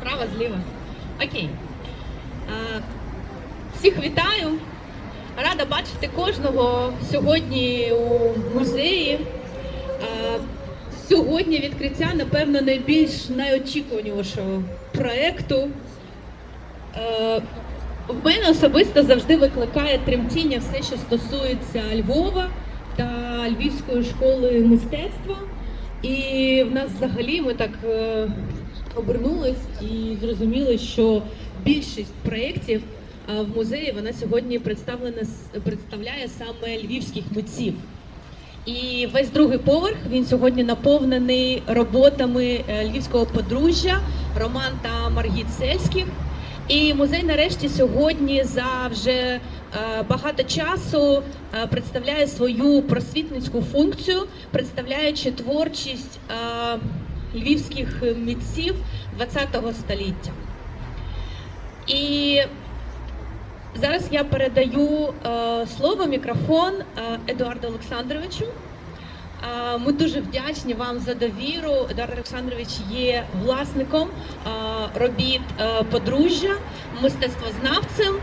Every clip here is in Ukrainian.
Справа, зліва. Окей. Всіх вітаю. Рада бачити кожного сьогодні у музеї. Сьогодні відкриття, напевно, найбільш найочікуванішого проєкту. Е, в мене особисто завжди викликає тремтіння все, що стосується Львова та Львівської школи мистецтва. І в нас взагалі ми так е, обернулись і зрозуміли, що більшість проєктів в музеї вона сьогодні представлена представляє саме львівських митців. І весь другий поверх він сьогодні наповнений роботами е, львівського подружжя Роман та Маргіт Сельських. І музей нарешті сьогодні за вже е, багато часу е, представляє свою просвітницьку функцію, представляючи творчість львівських митців ХХ століття. І зараз я передаю е, слово мікрофон е, Едуарду Олександровичу. Е, Ми дуже вдячні вам за довіру. Едуард Олександрович є власником робіт подружжя, мистецтвознавцем,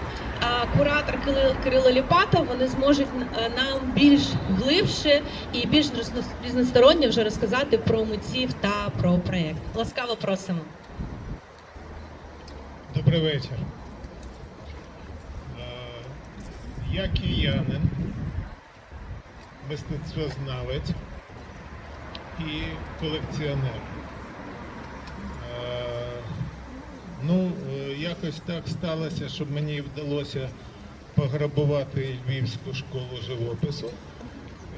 куратор Кирил- Кирило Ліпатов. Вони зможуть е, нам більш глибше і більш різно- різносторонньо вже розказати про митців та про проєкт. Ласкаво просимо. Добрий вечір. Е, Я киянин, мистецтвознавець і колекціонер. Е, Ну, якось так сталося, що мені вдалося пограбувати Львівську школу живопису.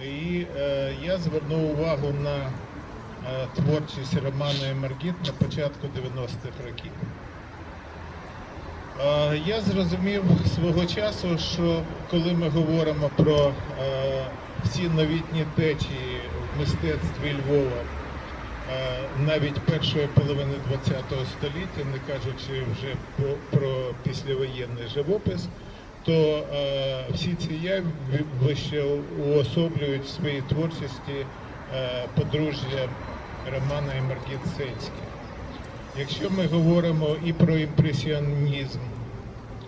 І е, я звернув увагу на е, творчість Романа Маргіт на початку 90-х років. Е, Я зрозумів свого часу, що коли ми говоримо про е, всі новітні течії в мистецтві Львова, навіть першої половини ХХ століття, не кажучи вже про, про післявоєнний живопис, то всі ці явища уособлюють в своїй творчості подружжя Романа і Маргіт Сельських. Якщо ми говоримо і про імпресіонізм,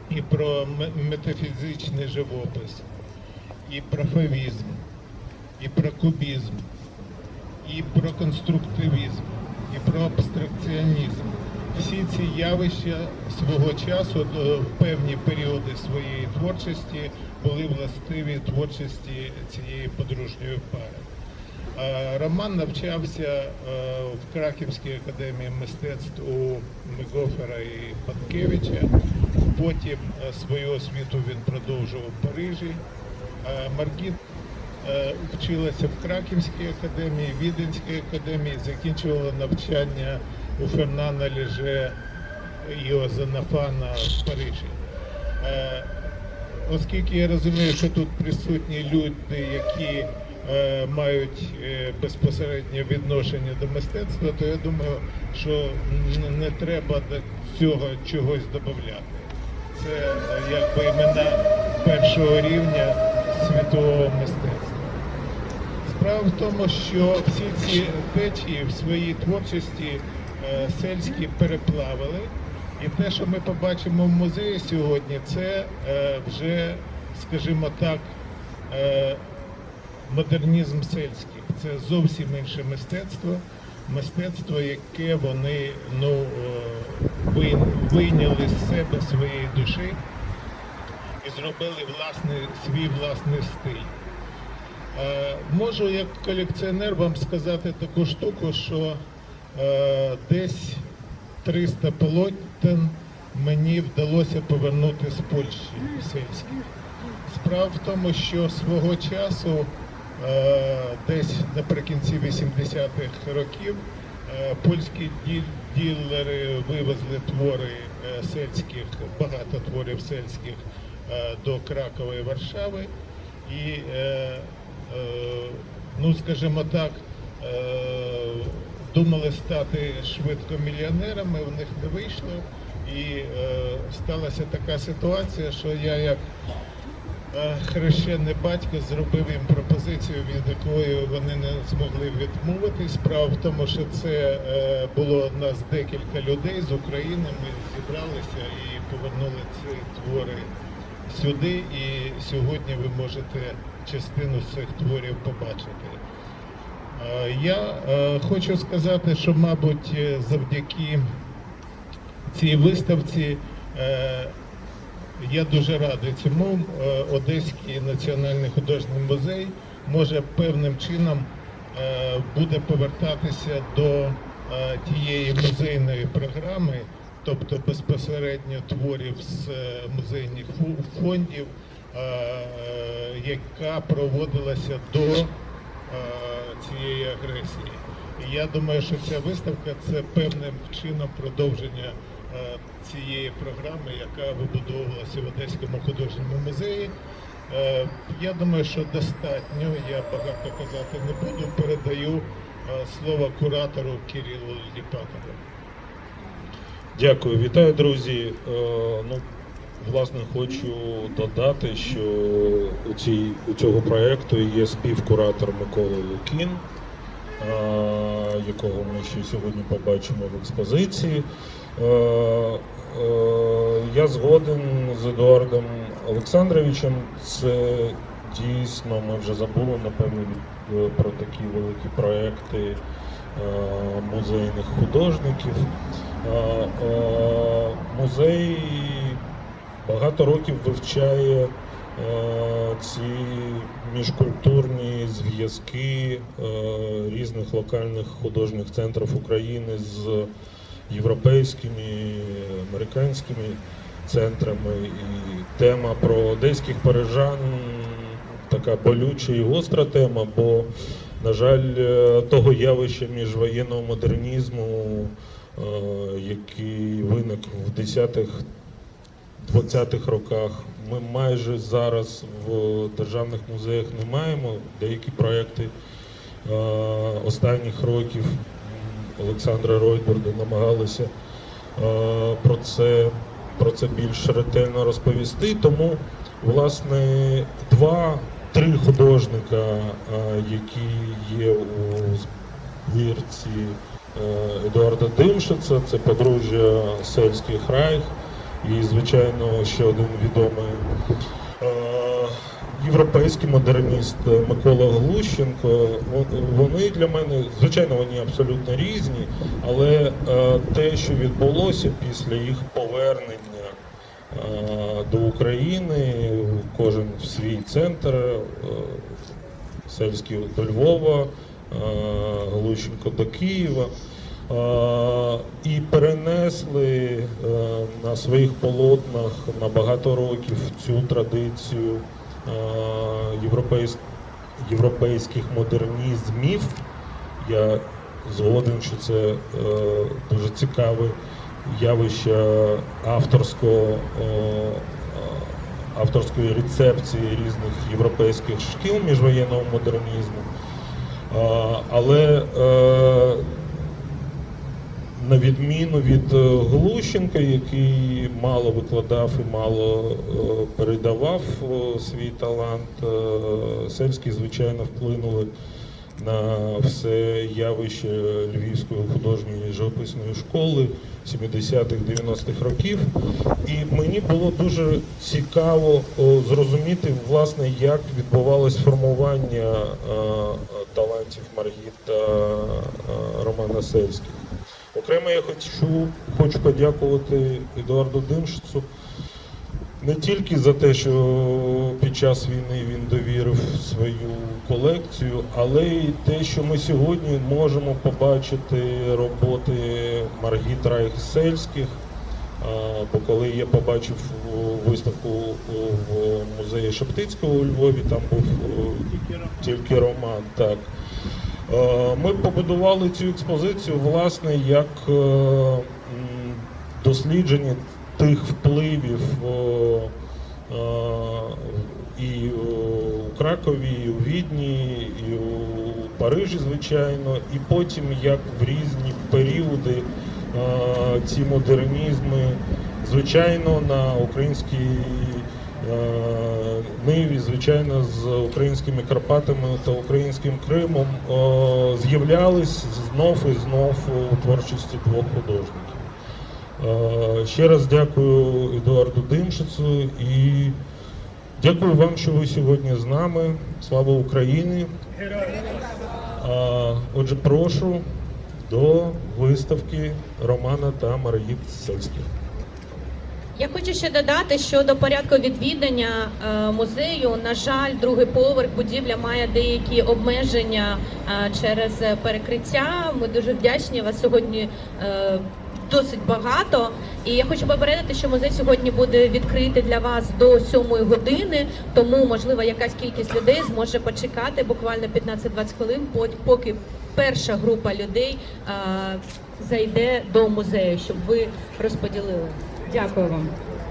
і про метафізичний живопис, і про фавізм, і про кубізм, і про конструктивізм, і про абстракціонізм, всі ці явища свого часу в певні періоди своєї творчості були властиві творчості цієї подружньої пари. Роман навчався е, в Краківській академії мистецтв у Мегофера і Панкевича. Потім е, свою освіту він продовжував в Парижі. Е, Маргіт вчилася в Краківській академії, Віденській академії, закінчувала навчання у Фернана Леже і Озанафана в Парижі. Е, Оскільки я розумію, що тут присутні люди, які е, мають е, безпосереднє відношення до мистецтва, то я думаю, що не треба до цього чогось додати. Це е, якби імена першого рівня світового мистецтва. Справа в тому, що всі ці течії в своїй творчості е, сельські переплавили. І те, що ми побачимо в музеї сьогодні, це е, вже, скажімо так, е, модернізм сельських. Це зовсім інше мистецтво, мистецтво, яке вони ну, вийняли з себе своєї душі і зробили власний, свій власний стиль. Е, Можу як колекціонер вам сказати таку штуку, що е, десь 300 полотен мені вдалося повернути з Польщі сельських. Справа в тому, що свого часу, е, десь наприкінці 80-х років, польські ділери вивезли твори сельських, багато творів сельських до Кракова і Варшави. І, ну скажімо так, е, думали стати швидко мільйонерами, в них не вийшло. І е, сталася така ситуація, що я як е, хрещений батько зробив їм пропозицію, від якої вони не змогли відмовитись. Справа в тому, що це е, було нас декілька людей з України. Ми зібралися і повернули ці твори сюди. І сьогодні ви можете частину цих творів побачити. Е, Я е, хочу сказати, що, мабуть, завдяки цій виставці е, я дуже радий цьому. Одеський національний художній музей може певним чином буде повертатися до тієї музейної програми, тобто безпосередньо творів з е, музейних фондів, е, яка проводилася до е, цієї агресії. І я думаю, що ця виставка це певним чином продовження цієї програми, яка вибудовувалася в Одеському художньому музеї. Я думаю, що достатньо. Я багато казати не буду. Передаю слово куратору Кирилу Ліпакову. Дякую, вітаю, друзі. Е, Ну, власне, хочу додати, що у, цій, у цього проєкту є співкуратор Микола Лукін, е, якого ми ще сьогодні побачимо в експозиції. Е, Я згоден з Едуардом Олександровичем. Це дійсно ми вже забули, напевно, про такі великі проекти музейних художників. Музей багато років вивчає е, ці міжкультурні зв'язки е, різних локальних художніх центрів України з європейськими, американськими центрами. І тема про одеських парижан така болюча і гостра тема, бо, на жаль, е, того явища міжвоєнного модернізму, який виник в 10-х 20-х роках. Ми майже зараз в державних музеях не маємо. Деякі проекти е, останніх років Олександра Ройтбурда намагалися е, про це, про це більш ретельно розповісти. Тому, власне, два-три художника, е, які є у збірці е, Едуарда Димшица, це подружжя Сельських Райх і, звичайно, ще один відомий е, європейський модерніст Микола Глущенко. Вони для мене, звичайно, вони абсолютно різні, але е, те, що відбулося після їх повернення е, до України, кожен в свій центр, е, Сельський до Львова, е, Глущенко до Києва. Е, І перенесли е, на своїх полотнах на багато років цю традицію е, європейських модернізмів. Я згоден, що це е, дуже цікаве явище авторського, е, е, авторської рецепції різних європейських шкіл міжвоєнного модернізму. Але е, на відміну від е, Глущенка, який мало викладав і мало е, передавав свій талант, сельські, звичайно, вплинули на все явище Львівської художньої живописної школи 70-х, 90-х років. І мені було дуже цікаво зрозуміти, власне, як відбувалось формування е, талантів Маргіт та е, Романа Сельських. Окремо я хочу, хочу подякувати Едуарду Димшицу не тільки за те, що під час війни він довірив свою колекцію, але й те, що ми сьогодні можемо побачити роботи Маргіт Райх-Сельських. Бо коли я побачив виставку в музеї Шептицького у Львові, там був тільки роман. Так. Е, Ми побудували цю експозицію, власне, як е, дослідження тих впливів е, і у Кракові, і у Відні, і у Парижі, звичайно, і потім як в різні періоди е, ці модернізми, звичайно, на українській Е, Ми, звичайно, з українськими Карпатами та українським Кримом е, з'являлись знов і знов у творчості двох художників. Ще раз дякую Едуарду Димшицю і дякую вам, що ви сьогодні з нами. Слава Україні! Отже, прошу до виставки Романа та Марії Сельських. Я хочу ще додати, що до порядку відвідання е, музею, на жаль, другий поверх будівля має деякі обмеження е, через перекриття. Ми дуже вдячні вас сьогодні. е, Досить багато, і я хочу попередити, що музей сьогодні буде відкритий для вас до 7 години. Тому, можливо, якась кількість людей зможе почекати буквально 15-20 хвилин, по- поки перша група людей е, зайде до музею, щоб ви розподілили. Дякую вам.